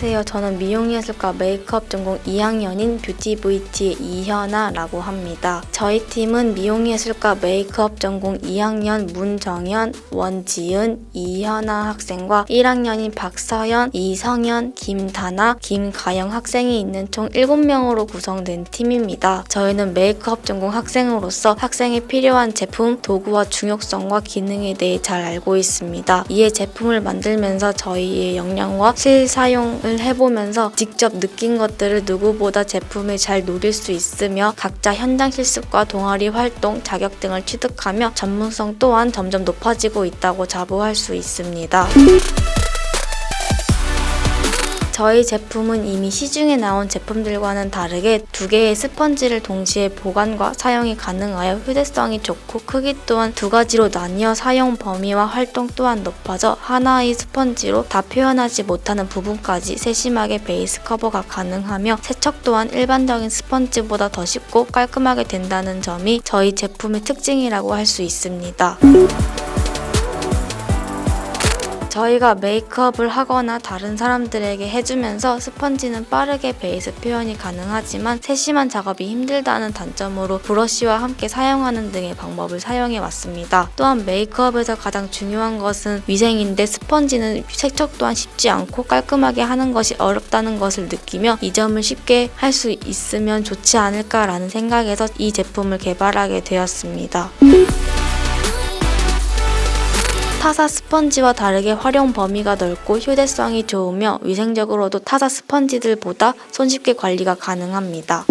안녕하세요. 저는 미용예술과 메이크업 전공 2학년인 뷰티 VT의 이현아라고 합니다. 저희 팀은 미용예술과 메이크업 전공 2학년 문정현, 원지은, 이현아 학생과 1학년인 박서연, 이성현, 김다나, 김가영 학생이 있는 총 7명으로 구성된 팀입니다. 저희는 메이크업 전공 학생으로서 학생에 필요한 제품, 도구와 중요성과 기능에 대해 잘 알고 있습니다. 이에 제품을 만들면서 저희의 역량과 실사용 을 해보면서 직접 느낀 것들을 누구보다 제품을 잘 노릴 수 있으며 각자 현장 실습과 동아리 활동, 자격 등을 취득하며 전문성 또한 점점 높아지고 있다고 자부할 수 있습니다. 저희 제품은 이미 시중에 나온 제품들과는 다르게 두 개의 스펀지를 동시에 보관과 사용이 가능하여 휴대성이 좋고 크기 또한 두 가지로 나뉘어 사용 범위와 활동 또한 높아져 하나의 스펀지로 다 표현하지 못하는 부분까지 세심하게 베이스 커버가 가능하며 세척 또한 일반적인 스펀지보다 더 쉽고 깔끔하게 된다는 점이 저희 제품의 특징이라고 할 수 있습니다. 저희가 메이크업을 하거나 다른 사람들에게 해주면서 스펀지는 빠르게 베이스 표현이 가능하지만 세심한 작업이 힘들다는 단점으로 브러쉬와 함께 사용하는 등의 방법을 사용해 왔습니다. 또한 메이크업에서 가장 중요한 것은 위생인데 스펀지는 세척 또한 쉽지 않고 깔끔하게 하는 것이 어렵다는 것을 느끼며 이 점을 쉽게 할 수 있으면 좋지 않을까라는 생각에서 이 제품을 개발하게 되었습니다. 타사 스펀지와 다르게 활용 범위가 넓고 휴대성이 좋으며 위생적으로도 타사 스펀지들보다 손쉽게 관리가 가능합니다.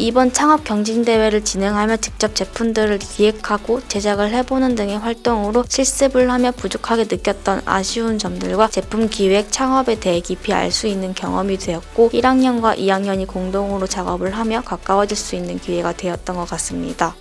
이번 창업 경진대회를 진행하며 직접 제품들을 기획하고 제작을 해보는 등의 활동으로 실습을 하며 부족하게 느꼈던 아쉬운 점들과 제품 기획, 창업에 대해 깊이 알 수 있는 경험이 되었고 1학년과 2학년이 공동으로 작업을 하며 가까워질 수 있는 기회가 되었던 것 같습니다.